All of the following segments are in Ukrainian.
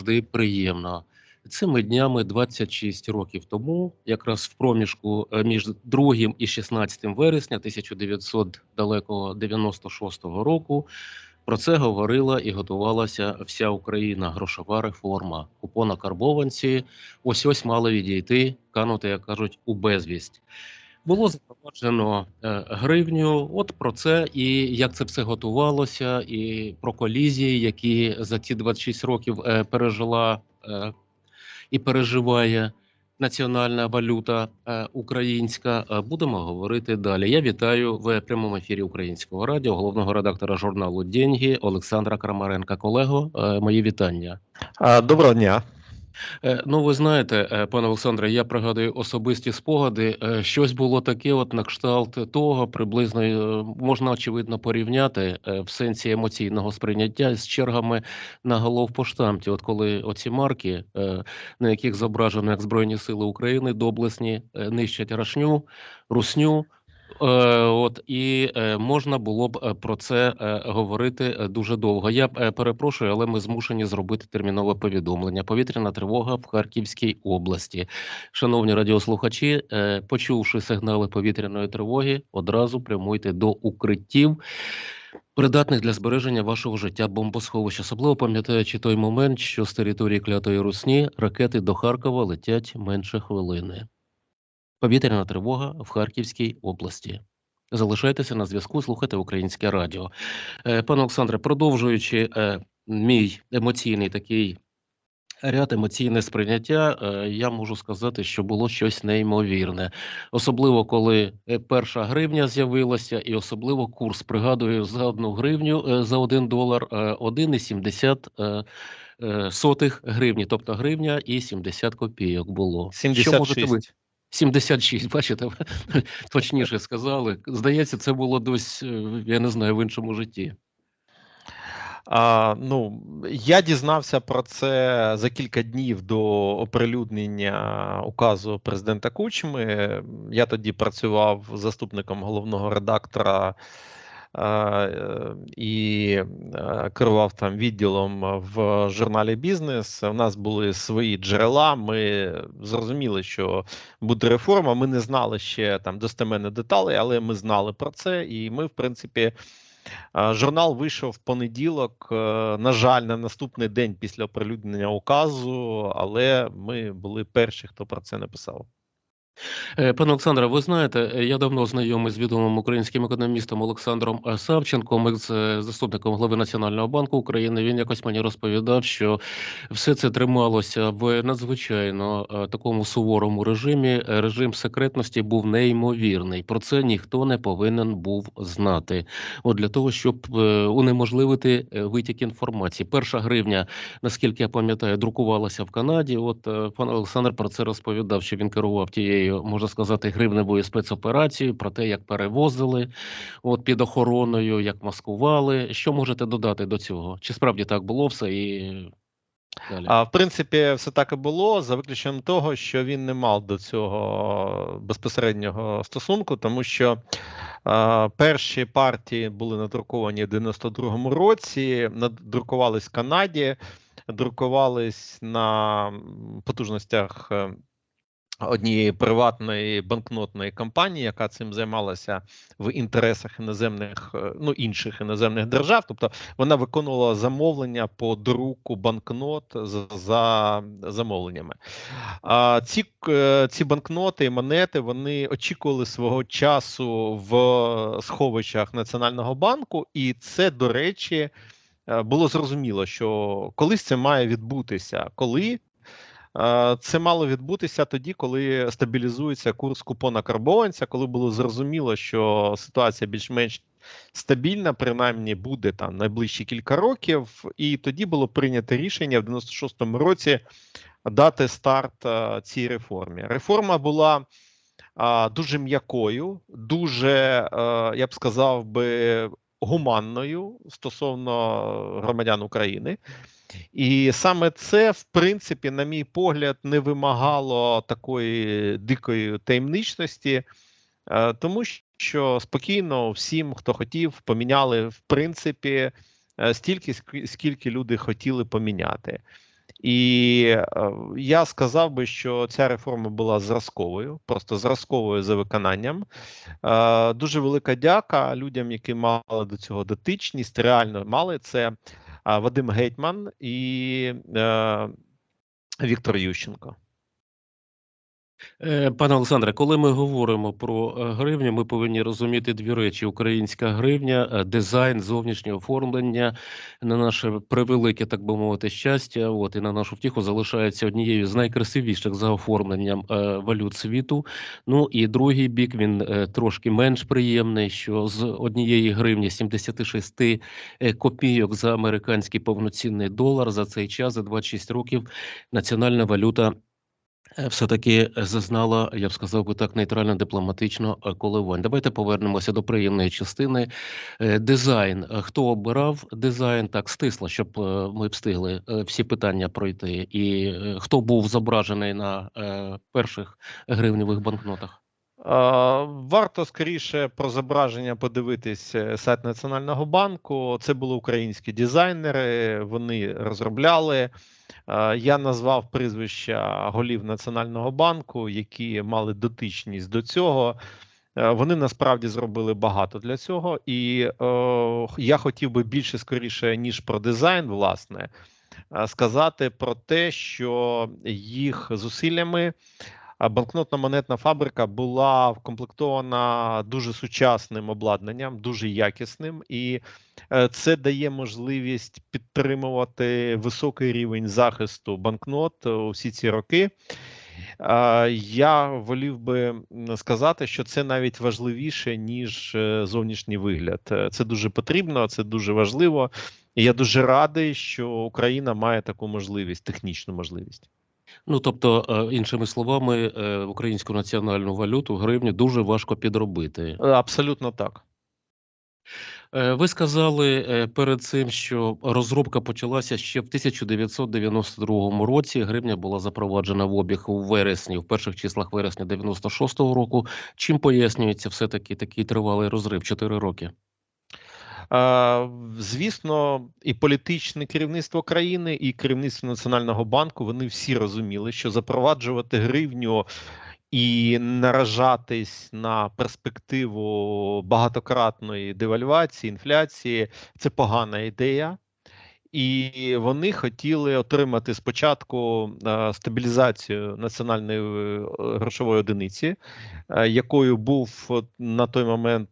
завжди приємно. Цими днями 26 років тому, якраз в проміжку е, між 2 і 16 вересня 1900 далекого 96 року, про це говорила і готувалася вся Україна. Грошова реформа. Купона карбованці ось ось мали відійти, канути, як кажуть, у безвість. Було запроваджено е, гривню. От про це і як це все готувалося, і про колізії, які за ці 26 років е, пережила е, і переживає національна валюта українська. Будемо говорити далі. Я вітаю в прямому ефірі Українського радіо, головного редактора журналу Деньги Олександра Крамаренка. Колего, мої вітання. Доброго дня. Е, Ну, ви знаєте, е, пане Олександре, я пригадую особисті спогади. Е, Щось було таке, от на кшталт того, приблизно можна очевидно порівняти в сенсі емоційного сприйняття з чергами на головпоштамті. От коли оці марки, на яких зображено як Збройні Сили України, доблесні, нищать рашню, русню. Е, От і е, можна було б е, про це говорити дуже довго. Я перепрошую, але ми змушені зробити термінове повідомлення. Повітряна тривога в Харківській області. Шановні радіослухачі, почувши сигнали повітряної тривоги, одразу прямуйте до укриттів. Придатних для збереження вашого життя бомбосховищ, особливо пам'ятаючи той момент, що з території клятої русні ракети до Харкова летять менше хвилини. Повітряна тривога в Харківській області. Залишайтеся на зв'язку, слухайте українське радіо. Е, Пане Олександре, продовжуючи е, мій емоційний такий ряд емоційне сприйняття, е, я можу сказати, що було щось неймовірне. Особливо коли перша гривня з'явилася, і особливо курс, пригадую, за одну гривню за один долар е, 1,70 е, е, сотих гривні, тобто гривня і 70 копійок було. Що можете ви? 76. 76, бачите, точніше сказали. Здається, це було дось, е, я не знаю, в іншому житті. А, ну, я дізнався про це за кілька днів до оприлюднення указу президента Кучми. Я тоді працював заступником головного редактора і е, керував там відділом в журналі Бізнес. У нас були свої джерела. Ми зрозуміли, що буде реформа. Ми не знали ще там достеменно деталей, але ми знали про це, і ми, в принципі. Журнал вийшов в понеділок. На жаль, на наступний день після оприлюднення указу, але ми були перші, хто про це написав. Е, Пане Олександре, ви знаєте, е, я давно знайомий з відомим українським економістом Олександром е, Савченком, з заступником голови Національного банку України. Він якось мені розповідав, що все це трималося в надзвичайно такому суворому режимі. Режим секретності був неймовірний. Про це ніхто не повинен був знати. От для того, щоб унеможливити витік інформації. Перша гривня, наскільки я пам'ятаю, друкувалася в Канаді. От пан Олександр про це розповідав, що він керував тією, можна сказати, гривневою спецоперацією, про те, як перевозили от під охороною, як маскували. Що можете додати до цього? Чи справді так було все і далі? А в принципі, все так і було, за виключенням того, що він не мав до цього безпосереднього стосунку, тому що е, перші партії були надруковані в 92-му році, надрукувались в Канаді, друкувались на потужностях. Однієї приватної банкнотної компанії, яка цим займалася в інтересах іноземних, е, ну інших іноземних держав, тобто вона виконувала замовлення по друку банкнот за, за замовленнями. А ці, е, ці банкноти і монети вони очікували свого часу в сховищах Національного банку, і це, до речі, е, було зрозуміло, що колись це має відбутися. Коли Це мало відбутися тоді, коли стабілізується курс купона карбованця, коли було зрозуміло, що ситуація більш-менш стабільна, принаймні буде там найближчі кілька років, і тоді було прийнято рішення в 96-му році дати старт цій реформі. Реформа була дуже м'якою, дуже, я б сказав би, гуманною стосовно громадян України. І саме це, в принципі, на мій погляд, не вимагало такої дикої таємничності, е, тому що спокійно всім, хто хотів, поміняли в принципі е, стільки, ск- скільки люди хотіли поміняти. І е, я сказав би, що ця реформа була зразковою, просто зразковою за виконанням. Е, Дуже велика дяка людям, які мали до цього дотичність, реально мали це Вадим Гетьман і е, Віктор Ющенко. Е, Пане Олександре, коли ми говоримо про е, гривню, ми повинні розуміти дві речі: українська гривня, е, дизайн, зовнішнє оформлення на наше превелике, так би мовити, щастя. От і на нашу втіху залишається однією з найкрасивіших за оформленням валют світу. Ну і другий бік він трошки менш приємний. Що з однієї гривні 76 е, копійок за американський повноцінний долар за цей час за 26 років національна валюта. Все-таки зазнала, я б сказав би так, нейтрально дипломатично е, коливань. Давайте повернемося до приємної частини. Е, Дизайн. Е, Хто обирав дизайн так стисло, щоб ми встигли всі питання пройти. І хто був зображений на перших гривневих банкнотах? Варто скоріше про зображення подивитись е, сайт Національного банку. Це були українські дизайнери, вони розробляли. Я назвав прізвища голів Національного банку, які мали дотичність до цього. Е, Вони насправді зробили багато для цього, і я хотів би більше скоріше, ніж про дизайн, власне, сказати про те, що їх зусиллями банкнотно-монетна фабрика була вкомплектована дуже сучасним обладнанням, дуже якісним, і е, це дає можливість підтримувати високий рівень захисту банкнот е, усі ці роки. Я волів би сказати, що це навіть важливіше, ніж е, зовнішній вигляд. Це дуже потрібно, це дуже важливо. Я дуже радий, що Україна має таку можливість, технічну можливість. Ну тобто, е, іншими словами, е, українську національну валюту гривню дуже важко підробити. Е, Абсолютно так. Ви сказали перед цим, що розробка почалася ще в 1992 році. Гривня була запроваджена в обіг у вересні, в перших числах вересня 96-го року. Чим пояснюється все таки такий тривалий розрив 4 роки? Звісно, і політичне керівництво країни, і керівництво Національного банку вони всі розуміли, що запроваджувати гривню і наражатись на перспективу багатократної девальвації, інфляції це погана ідея. І вони хотіли отримати спочатку е, стабілізацію національної е, грошової одиниці, е, якою був на той момент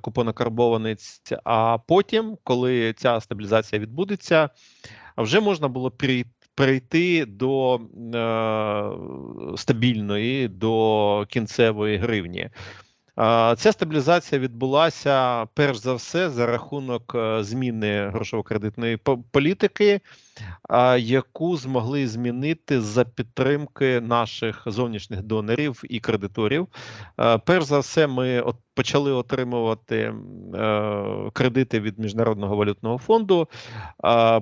купонокарбованець. А потім, коли ця стабілізація відбудеться, вже можна було при- перейти до стабільної, до кінцевої гривні. Ця стабілізація відбулася перш за все за рахунок е, зміни грошово-кредитної по- політики, яку змогли змінити за підтримки наших зовнішніх донорів і кредиторів. Перш за все, ми почали отримувати е, кредити від Міжнародного валютного фонду,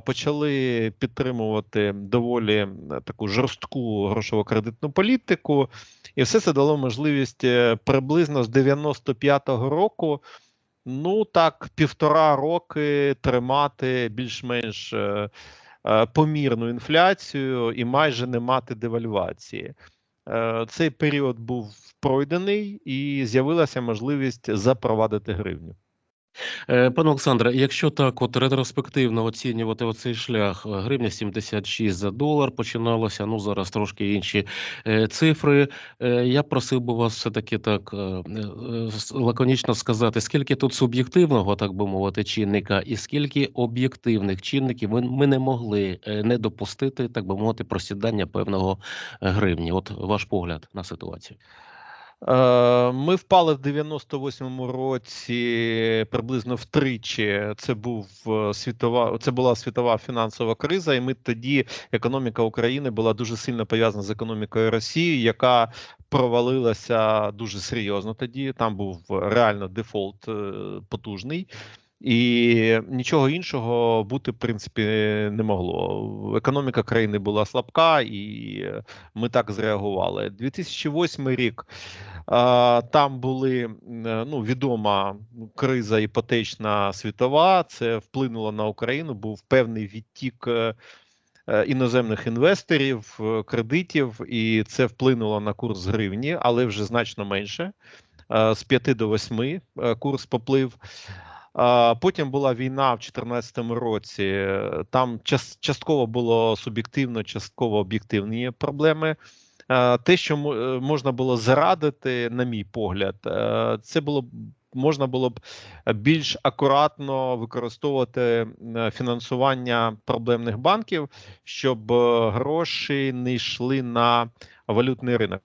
почали підтримувати доволі таку жорстку грошово-кредитну політику. І все це дало можливість е, приблизно з 95-го року, ну так, півтора роки тримати більш-менш е, помірну інфляцію і майже не мати девальвації. Е, Цей період був пройдений і з'явилася можливість запровадити гривню. Е, Пане Олександре, якщо так от ретроспективно оцінювати оцей шлях, е, гривня 76 за долар починалося, ну зараз трошки інші е, цифри. Я просив би вас все-таки так е, е, лаконічно сказати, скільки тут суб'єктивного, так би мовити, чинника, і скільки об'єктивних чинників ми, ми не могли не допустити, так би мовити, просідання певного гривні. От ваш погляд на ситуацію. Е, Ми впали в 98-му році приблизно втричі. Це був е, світова, це була світова фінансова криза, і ми тоді економіка України була дуже сильно пов'язана з економікою Росії, яка провалилася дуже серйозно. Тоді там був реально дефолт е, потужний. І нічого іншого бути, в принципі, не могло. Економіка країни була слабка, і е, ми так зреагували. 2008 рік там були е, ну, відома криза іпотечна світова. Це вплинуло на Україну. Був певний відтік е, іноземних інвесторів, кредитів, і це вплинуло на курс гривні, але вже значно менше. З 5 до 8 е, курс поплив. Потім була війна в 2014 році. Там час- частково було суб'єктивно, частково об'єктивні проблеми. Те, що е, можна було зарадити, на мій погляд, е, це було можна було б більш акуратно використовувати е, фінансування проблемних банків, щоб гроші не йшли на валютний ринок.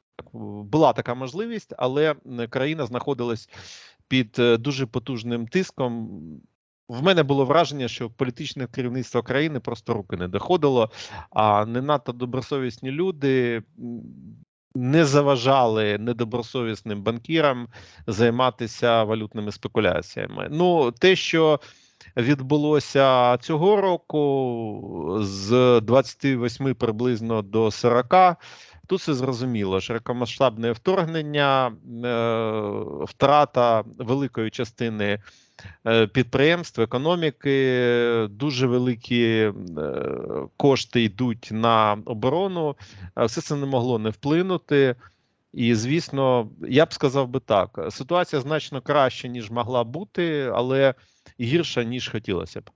Була така можливість, але країна знаходилась під е, дуже потужним тиском. В мене було враження, що політичне керівництво країни просто руки не доходило, а не надто добросовісні люди не заважали недобросовісним банкірам займатися валютними спекуляціями. Ну, те, що відбулося цього року, з 28 приблизно до 40, Тут все зрозуміло, широкомасштабне вторгнення, е, втрата великої частини е, підприємств, економіки, дуже великі е, кошти йдуть на оборону. Все це не могло не вплинути. І, звісно, я б сказав би так: ситуація значно краща, ніж могла бути, але гірша, ніж хотілося б.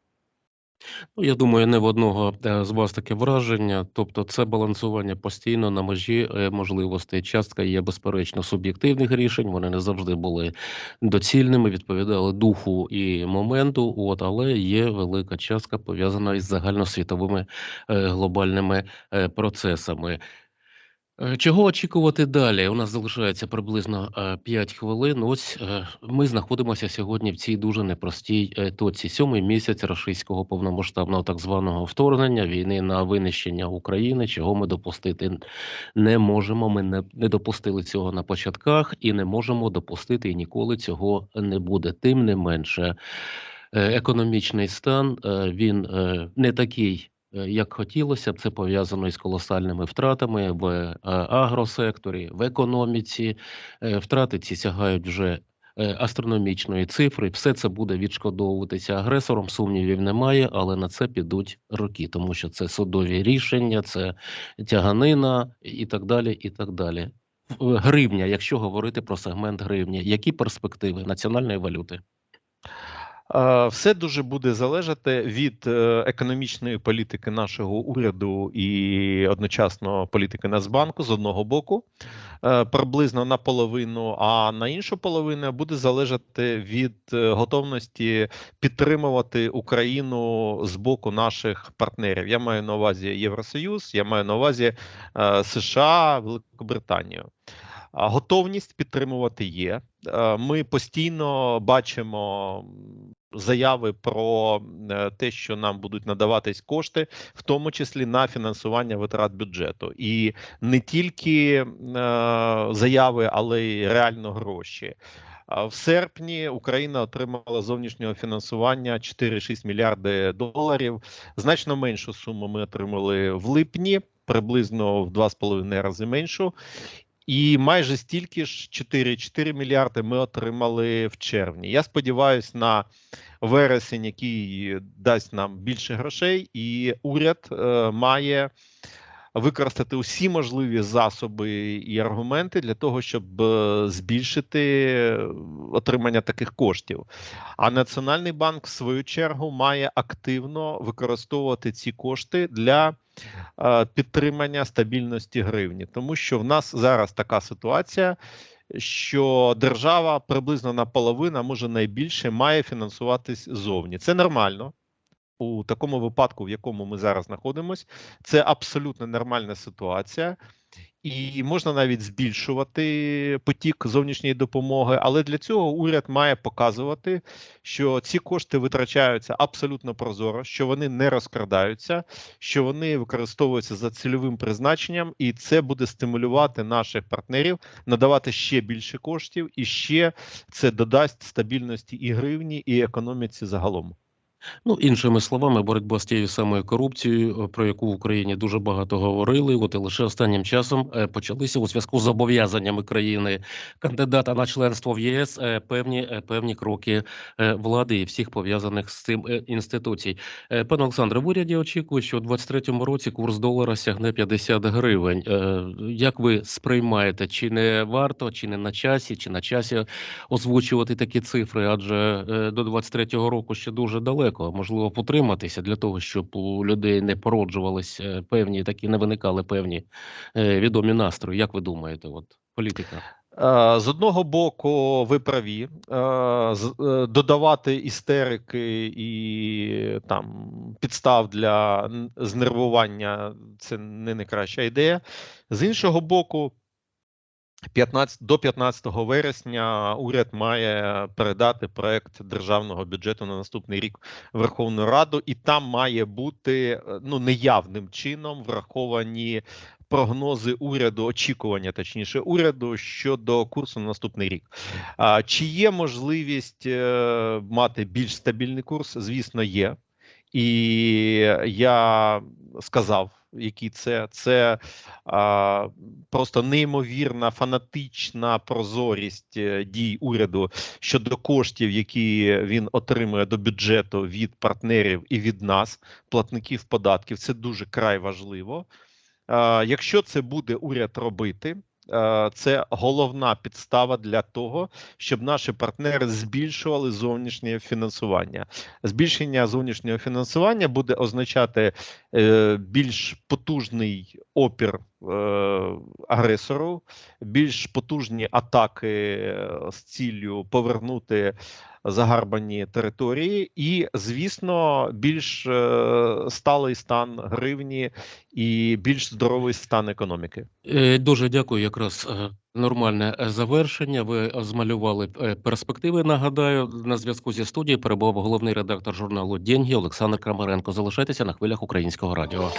Ну, я думаю, не в одного е, з вас таке враження. Тобто, це балансування постійно на межі е, можливостей. Частка є безперечно суб'єктивних рішень. Вони не завжди були доцільними, відповідали духу і моменту. От, але є велика частка пов'язана із загальносвітовими е, глобальними е, процесами. Е, Чого очікувати далі? У нас залишається приблизно 5 хвилин. Ось е, ми знаходимося сьогодні в цій дуже непростій е, точці. Сьомий місяць російського повномасштабного так званого вторгнення, війни на винищення України, чого ми допустити не можемо. Ми не, не допустили цього на початках і не можемо допустити, і ніколи цього не буде. Тим не менше, е, економічний стан е, він е, не такий е, як хотілося це пов'язано із колосальними втратами в е, агросекторі, в економіці. Е, Втрати ці сягають вже е, астрономічної цифри. Все це буде відшкодовуватися агресором. Сумнівів немає, але на це підуть роки, тому що це судові рішення, це тяганина і так далі. І так далі. Гривня, якщо говорити про сегмент гривні, які перспективи національної валюти? Все дуже буде залежати від е, економічної політики нашого уряду і одночасно політики Нацбанку з одного боку, е, приблизно наполовину, а на іншу половину буде залежати від е, готовності підтримувати Україну з боку наших партнерів. Я маю на увазі Євросоюз, я маю на увазі США, Великобританію. Готовність підтримувати є. Е, Ми постійно бачимо заяви про е, те, що нам будуть надаватись кошти, в тому числі на фінансування витрат бюджету, і не тільки е, заяви, але й реально гроші. В серпні Україна отримала зовнішнього фінансування 4,6 мільярди доларів. Значно меншу суму ми отримали в липні, приблизно в 2,5 рази меншу. І майже стільки ж 4,4 мільярди ми отримали в червні. Я сподіваюся на вересень, який дасть нам більше грошей, і уряд е, має використати усі можливі засоби і аргументи для того, щоб е, збільшити е, отримання таких коштів. А Національний банк, в свою чергу, має активно використовувати ці кошти для е, підтримання стабільності гривні, тому що в нас зараз така ситуація. Що держава приблизно наполовину, може найбільше, має фінансуватись зовні. Це нормально у такому випадку, в якому ми зараз знаходимося. Це абсолютно нормальна ситуація, і можна навіть збільшувати потік зовнішньої допомоги. Але для цього уряд має показувати, що ці кошти витрачаються абсолютно прозоро, що вони не розкрадаються, що вони використовуються за цільовим призначенням, і це буде стимулювати наших партнерів надавати ще більше коштів, і ще це додасть стабільності і гривні, і економіці загалом. Ну, іншими словами, боротьба з тією самою корупцією, е, про яку в Україні дуже багато говорили. От і лише останнім часом е, почалися у зв'язку з зобов'язаннями країни кандидата на членство в ЄС е, певні певні кроки влади і всіх пов'язаних з цим інституцій. Пане Олександре, в уряді очікують, що у 2023 році курс долара сягне 50 гривень. Як ви сприймаєте, чи не варто, чи не на часі, чи на часі озвучувати такі цифри? Адже до 23-го року ще дуже далеко. Можливо, потриматися для того, щоб у людей не породжувались е, певні такі, не виникали певні е, відомі настрої. Як ви думаєте, от політика? Е, З одного боку, ви праві, додавати істерики і там підстав для знервування це не найкраща ідея. З іншого боку, 15, до 15 вересня уряд має передати проект державного бюджету на наступний рік Верховну Раду, і там має бути ну неявним чином враховані прогнози уряду, очікування, точніше, уряду щодо курсу на наступний рік. А, чи є можливість е, мати більш стабільний курс? Звісно, є. І я сказав, який це це а, просто неймовірна фанатична прозорість е, дій уряду щодо коштів, які він отримує до бюджету від партнерів і від нас, платників податків. Це дуже край важливо. А, якщо це буде уряд робити. Е, Це головна підстава для того, щоб наші партнери збільшували зовнішнє фінансування. Збільшення зовнішнього фінансування буде означати е, більш потужний опір агресору, більш потужні атаки е, з ціллю повернути загарбані території, і, звісно, більш е, сталий стан гривні і більш здоровий стан економіки. Е, Дуже дякую. Якраз е, нормальне е, завершення. Ви е, змалювали е, перспективи. Нагадаю, на зв'язку зі студією перебував головний редактор журналу «Деньги» Олександр Крамаренко. Залишайтеся на хвилях українського радіо.